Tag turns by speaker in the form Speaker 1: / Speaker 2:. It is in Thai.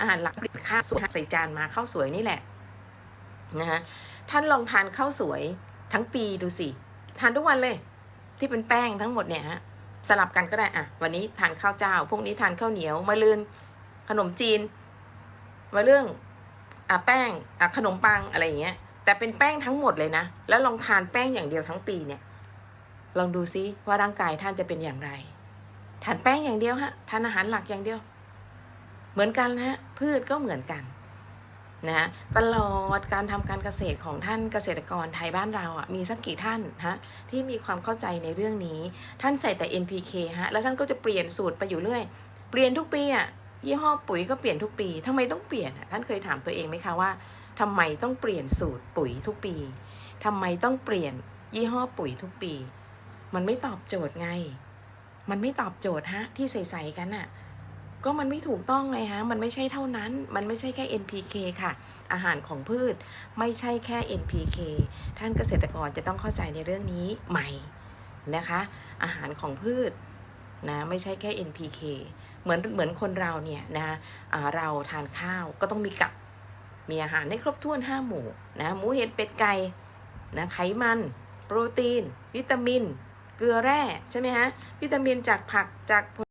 Speaker 1: อาหารหลักข้าวสวยใส่จานมาข้าวสวยนี่แหละนะฮะท่านลองทานข้าวสวยทั้งปีดูสิ ทานทุกวันเลย ที่เป็นแป้งทั้งหมดเนี่ยฮะสลับกันก็ได้อะ วันนี้ทานข้าวเจ้าพวกนี้ทานข้าวเหนียวมาลืนขนมจีน มาเรื่องอะแป้งอะขนมปังอะไรอย่างเงี้ย แต่เป็นแป้งทั้งหมดเลยนะ แล้วลองทานแป้งอย่างเดียวทั้งปีเนี่ย ลองดูซิว่าร่างกายท่านจะเป็นอย่างไร ทานแป้งอย่างเดียวฮะ ทานอาหารหลักอย่างเดียว เหมือนกันนะฮะพืชก็เหมือนกันนะฮะตลอดการทำการเกษตรของท่านเกษตรกรไทยบ้านเราอะมีสักกี่ท่านฮะที่มีความเข้าใจในเรื่องนี้ ท่านใส่แต่ NPK ฮะแล้วท่านก็จะเปลี่ยนสูตรไปอยู่เรื่อย เปลี่ยนทุกปีอะยี่ห้อปุ๋ยก็เปลี่ยนทุกปีทำไมต้องเปลี่ยนอะท่านเคยถามตัวเองไหมคะว่าทำไมต้องเปลี่ยนสูตรปุ๋ยทุกปีทำไมต้องเปลี่ยนยี่ห้อปุ๋ยทุกปี มันไม่ตอบโจทย์ไง มันไม่ตอบโจทย์ฮะที่ใส่ๆกันอะ ก็มันไม่ถูกต้องเลยฮะ มันไม่ใช่เท่านั้น มันไม่ใช่แค่ NPK ค่ะ อาหารของพืชไม่ใช่แค่ NPK ท่านเกษตรกรจะต้องเข้าใจในเรื่องนี้ใหม่นะคะ อาหารของพืชนะไม่ใช่แค่ NPK เหมือนเหมือนคนเราเนี่ยนะอ่าเราทานข้าวก็ต้องมีกับ มีอาหารให้ครบถ้วน 5 หมู่นะหมูเห็ดเป็ดไก่นะไขมัน โปรตีน วิตามิน เกลือแร่ใช่ไหมฮะ วิตามินจากผักจากผ